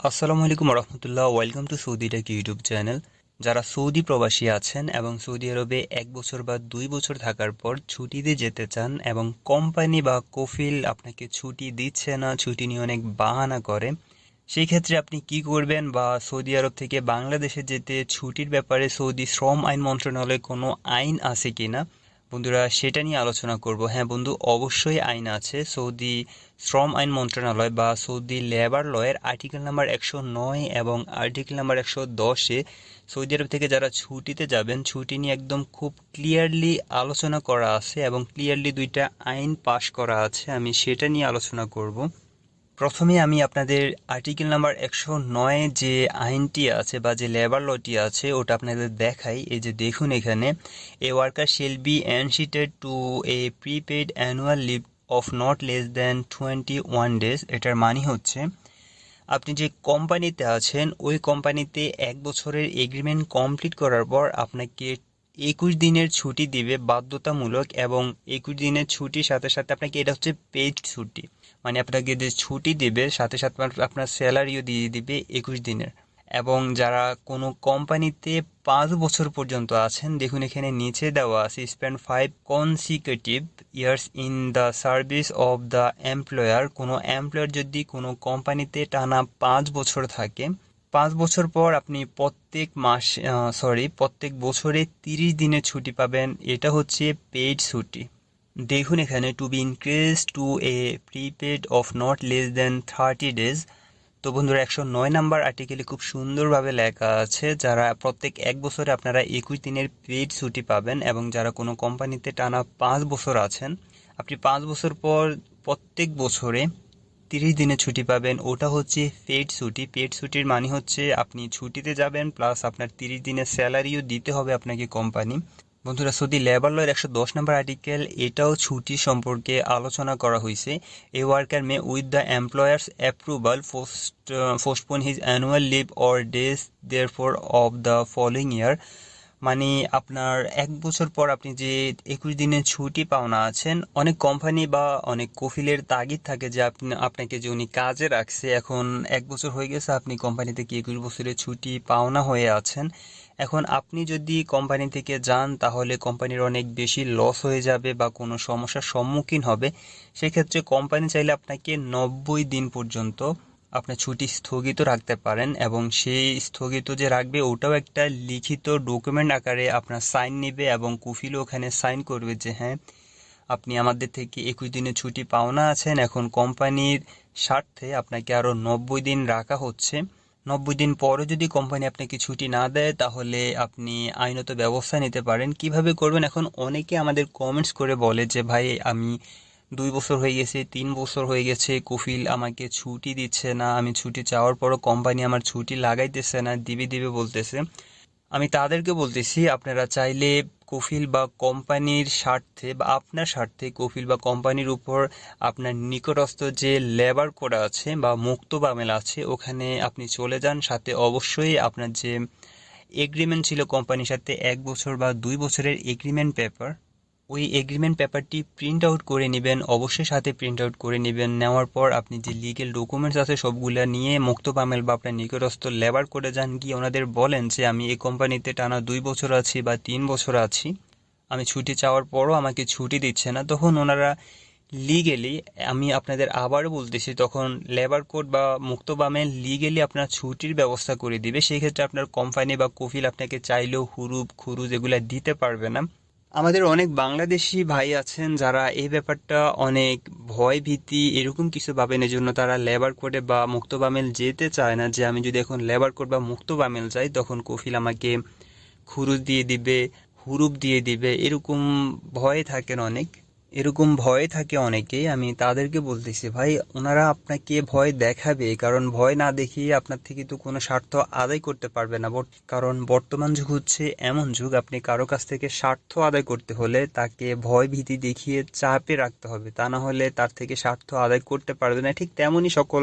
আসসালামু আলাইকুম রহমতুল্লাহ welcome to Saudi tech YouTube channel. যারা সৌদি প্রবাসী আছেন এবং সৌদি আরবে এক বছর বা দুই বছর থাকার পর ছুটিতে যেতে চান এবং কোম্পানি বা কফিল আপনাকে ছুটি দিচ্ছে না, ছুটি নিয়ে অনেক বাহানা করে সেই ক্ষেত্রে আপনি কি করবেন বা সৌদি আরব থেকে বাংলাদেশে যেতে ছুটির ব্যাপারে সৌদি শ্রম আইন মন্ত্রণালয়ে কোনো আইন আছে কি না বন্ধুরা, সেটা নিয়ে আলোচনা করব। হ্যাঁ বন্ধু, অবশ্যই আইন আছে। সৌদি শ্রম আইন মন্ত্রণালয় বা সৌদি লেবার লয়ের আর্টিকেল নাম্বার একশো নয় এবং আর্টিকেল নাম্বার একশো দশে সৌদি আরব থেকে যারা ছুটিতে যাবেন, ছুটি নিয়ে একদম খুব ক্লিয়ারলি আলোচনা করা আছে এবং ক্লিয়ারলি দুইটা আইন পাশ করা আছে। আমি সেটা নিয়ে আলোচনা করব। প্রথমে আমি আপনাদের আর্টিকেল নাম্বার একশো নয় যে আইনটি আছে বা যে লেবার লটি আছে, ওটা আপনাদের দেখাই। এই যে দেখুন এখানে a worker shall be entitled to a prepaid annual leave of not less than twenty one days এটার মানে হচ্ছে, আপনি যে কোম্পানিতে আছেন, ওই কোম্পানিতে এক বছরের এগ্রিমেন্ট কমপ্লিট করার পর আপনাকে একুশ দিনের ছুটি দিবে বাধ্যতামূলক এবং একুশ দিনের ছুটির সাথে সাথে আপনাকে এটা হচ্ছে পেইড ছুটি। মানে আপনাকে যে ছুটি দেবে, সাথে সাথে আপনার স্যালারিও দিয়ে দিবে একুশ দিনের। এবং যারা কোনো কোম্পানিতে পাঁচ বছর পর্যন্ত আছেন, দেখুন এখানে নিচে দেওয়া আছে spend five consecutive years in the service of the employer কোনো এমপ্লয়ার যদি কোনো কোম্পানিতে টানা পাঁচ বছর থাকে, পাঁচ বছর পর আপনি প্রত্যেক মাস সরি প্রত্যেক বছরে তিরিশ দিনের ছুটি পাবেন। এটা হচ্ছে পেইড ছুটি। দেখুন এখানে to be increase to a prepaid of not less than thirty days তো বন্ধুরা, একশো নয় নাম্বার আর্টিকেলে খুব সুন্দরভাবে লেখা আছে, যারা প্রত্যেক এক বছরে আপনারা একুশ দিনের পেইড ছুটি পাবেন এবং যারা কোনো কোম্পানিতে টানা পাঁচ বছর আছেন, আপনি পাঁচ বছর পর প্রত্যেক বছরে তিরিশ দিনে ছুটি পাবেন। ওটা হচ্ছে পেড ছুটি। পেড ছুটির মানে হচ্ছে আপনি ছুটিতে যাবেন প্লাস আপনার তিরিশ দিনের স্যালারিও দিতে হবে আপনাকে কোম্পানি। বন্ধুরা, সৌদি লেবার লয়ের একশো দশ নম্বর আর্টিকেল এটাও ছুটি সম্পর্কে আলোচনা করা হয়েছে। A worker may with the employer's approval post postpone his annual leave or days there for of the following year মানে আপনার এক বছর পর আপনি যে একুশ দিনের ছুটি পাওনা আছেন, অনেক কোম্পানি বা অনেক কফিলের তাগিদ থাকে যে আপনি, আপনাকে যে উনি কাজে রাখছে, এখন এক বছর হয়ে গেছে, আপনি কোম্পানিতে কি একুশ বছরের ছুটি পাওনা হয়ে আছেন। এখন আপনি যদি কোম্পানি থেকে যান, তাহলে কোম্পানির অনেক বেশি লস হয়ে যাবে বা কোনো সমস্যার সম্মুখীন হবে। সেক্ষেত্রে কোম্পানি চাইলে আপনাকে নব্বই দিন পর্যন্ত আপনার ছুটি স্থগিত রাখতে পারেন এবং সেই স্থগিত যে রাখবে, ওটাও একটা লিখিত ডকুমেন্ট আকারে আপনার সাইন নেবে এবং কুফিলও ওখানে সাইন করবে যে হ্যাঁ আপনি আমাদের থেকে একুশ দিনের ছুটি পাওনা আছেন। এখন কোম্পানির স্বার্থে আপনাকে আরও নব্বই দিন রাখা হচ্ছে। নব্বই দিন পরও যদি কোম্পানি আপনাকে ছুটি না দেয়, তাহলে আপনি আইনত ব্যবস্থা নিতে পারেন। কীভাবে করবেন? এখন অনেকে আমাদের কমেন্টস করে বলে যে, ভাই, আমি দুই বছর হয়ে গেছে, তিন বছর হয়ে গেছে, কফিল আমাকে ছুটি দিচ্ছে না। আমি ছুটি চাওয়ার পরও কোম্পানি আমার ছুটি লাগাইতেছে না। দিবে দিবে বলতেছে। আমি তাদেরকে বলতেছি, আপনারা চাইলে কফিল বা কোম্পানির স্বার্থে বা আপনার স্বার্থে কফিল বা কোম্পানির উপর আপনার নিকটস্থ যে লেবার কোড আছে বা মুক্ত বামেল আছে, ওখানে আপনি চলে যান। সাথে অবশ্যই আপনার যে এগ্রিমেন্ট ছিল কোম্পানির সাথে এক বছর বা দুই বছরের এগ্রিমেন্ট পেপার ওই এগ্রিমেন্ট পেপারটি প্রিন্ট আউট করে নেবেন, অবশ্যই সাথে প্রিন্ট আউট করে নেবেন। নেওয়ার পর আপনি যে লিগেল ডকুমেন্টস আছে সবগুলো নিয়ে মুক্ত পামেল বা আপনার নিকটস্থ লেবার করে যান। গিয়ে ওনাদের বলেন যে, আমি এই কোম্পানিতে টানা দুই বছর আছি বা তিন বছর আছি। আমি ছুটি চাওয়ার পরও আমাকে ছুটি দিচ্ছে না। তখন ওনারা লিগেলি আমি আপনাদের আবারও বলতেছি, তখন লেবার কোড বা মুক্ত বামে লিগেলি আপনার ছুটির ব্যবস্থা করে দিবে। সেই ক্ষেত্রে আপনার কোম্পানি বা কফিল আপনাকে চাইলেও হুরুপ, খুরুজ এগুলো দিতে পারবে না। আমাদের অনেক বাংলাদেশি ভাই আছেন যারা এই ব্যাপারটা অনেক ভয় ভীতি এরকম কিছু পাবেন এই জন্য তারা লেবার কোর্টে বা মুক্ত বামেল যেতে চায় না যে আমি যদি এখন লেবার কোর্ট বা মুক্ত বামেল যাই, তখন কফিল আমাকে খুরুজ দিয়ে দিবে, হুরুপ দিয়ে দিবে, এরকম ভয় থাকেন অনেক। এরকম ভয় থাকে অনেকেই, আমি তাদেরকে বলতেছি, ভাই, ওনারা আপনাকে ভয় দেখাবে, কারণ ভয় না দেখিয়ে আপনার থেকে তো কোনো স্বার্থ আদায় করতে পারবে না। কারণ বর্তমান যুগ হচ্ছে এমন যুগ, আপনি কারও কাছ থেকে স্বার্থ আদায় করতে হলে তাকে ভয় ভীতি দেখিয়ে চাপে রাখতে হবে। তা না হলে তার থেকে স্বার্থ আদায় করতে পারবে না। ঠিক তেমনই সকল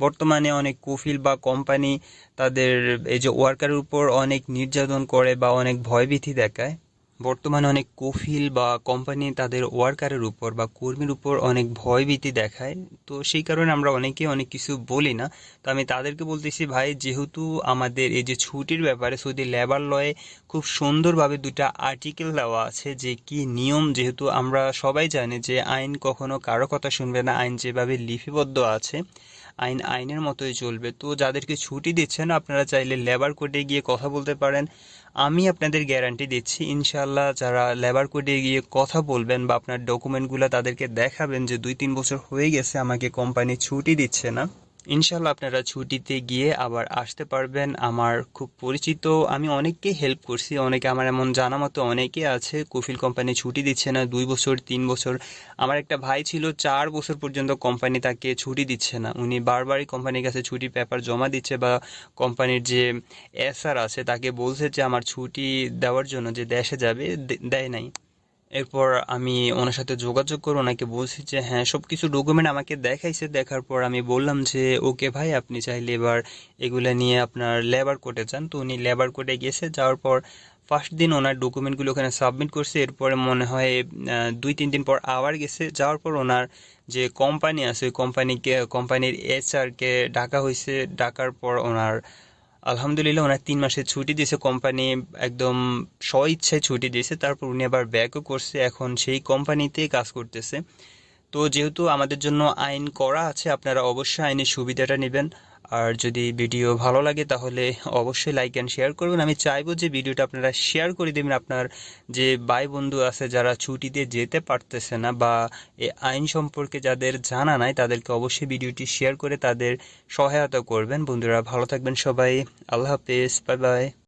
বর্তমানে অনেক কফিল বা কোম্পানি তাদের এই যে ওয়ার্কারের উপর অনেক নির্যাতন করে বা অনেক ভয়ভীতি দেখায়। বর্তমানে অনেক কফিল বা কোম্পানি তাদের ওয়ার্কারের উপর বা কর্মীর উপর অনেক ভয়ভীতি দেখায়। তো সেই কারণে আমরা অনেকে অনেক কিছু বলি না। তো আমি তাদেরকে বলতেছি, ভাই, যেহেতু আমাদের এই যে ছুটির ব্যাপারে সৌদি লেবার লয়ে খুব সুন্দরভাবে দুটা আর্টিকেল দেওয়া আছে যে কি নিয়ম, যেহেতু আমরা সবাই জানি যে আইন কখনো কারও কথা শুনবে না, আইন যেভাবে লিপিবদ্ধ আছে আইন, আইনের মতোই চলবে। তো যাদেরকে ছুটি দিচ্ছেন, আপনারা চাইলে লেবার কোর্টে গিয়ে কথা বলতে পারেন। আমি আপনাদের গ্যারান্টি দিচ্ছি ইনশাল্লাহ যারা লেবার কোর্টে গিয়ে কথা বলবেন বা আপনার ডকুমেন্টগুলো তাদেরকে দেখাবেন যে দুই, তিন বছর হয়ে গেছে আমাকে কোম্পানি ছুটি দিচ্ছে না। ইনশাল্লাহ আপনারা ছুটিতে গিয়ে আবার আসতে পারবেন। আমার খুব পরিচিত, আমি অনেককে হেল্প করছি, অনেকে আমার এমন জানা মতো অনেকে আছে, কফিল কোম্পানি ছুটি দিচ্ছে না, দুই বছর, তিন বছর। আমার একটা ভাই ছিল, চার বছর পর্যন্ত কোম্পানি তাকে ছুটি দিচ্ছে না। উনি বারবারই কোম্পানির কাছে ছুটি পেপার জমা দিচ্ছে বা কোম্পানির যে এসআর আছে, তাকে বলছে যে, আমার ছুটি দেওয়ার জন্য যে দেশে যাবে দেয় নাই। এরপর আমি ওনার সাথে যোগাযোগ করে ওনাকে বলছি যে হ্যাঁ সব কিছু ডকুমেন্ট আমাকে দেখাইছে। দেখার পর আমি বললাম যে, ওকে ভাই, আপনি চাইলে এবার এগুলো নিয়ে আপনার লেবার কোর্টে যান। তো উনি লেবার কোর্টে গেছে। যাওয়ার পর ফার্স্ট দিন ওনার ডকুমেন্টগুলো ওখানে সাবমিট করছে। এরপরে মনে হয় দুই, তিন দিন পর আবার গেছে। যাওয়ার পর ওনার যে কোম্পানি আছে, ওই কোম্পানিকে কোম্পানির এইচআরকে ডাকা হয়েছে। ডাকার পর ওনার আলহামদুলিল্লাহ ওনার তিন মাসে ছুটি দিয়েছে কোম্পানি, একদম স্ব ইচ্ছায় ছুটি দিয়েছে। তারপর উনি আবার ব্যাকও করছে, এখন সেই কোম্পানিতে কাজ করতেছে। তো যেহেতু আমাদের জন্য আইন করা আছে, আপনারা অবশ্যই আইনের সুবিধাটা নেবেন। আর যদি ভিডিও ভালো লাগে তাহলে অবশ্যই লাইক অ্যান্ড শেয়ার করবেন। আমি চাইব যে ভিডিওটা আপনারা শেয়ার করে দেবেন। আপনার যে ভাই বন্ধু আছে যারা ছুটিতে যেতে পারতেছে না বা এই আইন সম্পর্কে যাদের জানা নাই, তাদেরকে অবশ্যই ভিডিওটি শেয়ার করে তাদের সহায়তা করবেন। বন্ধুরা, ভালো থাকবেন সবাই। আল্লাহ হাফেজ। Bye bye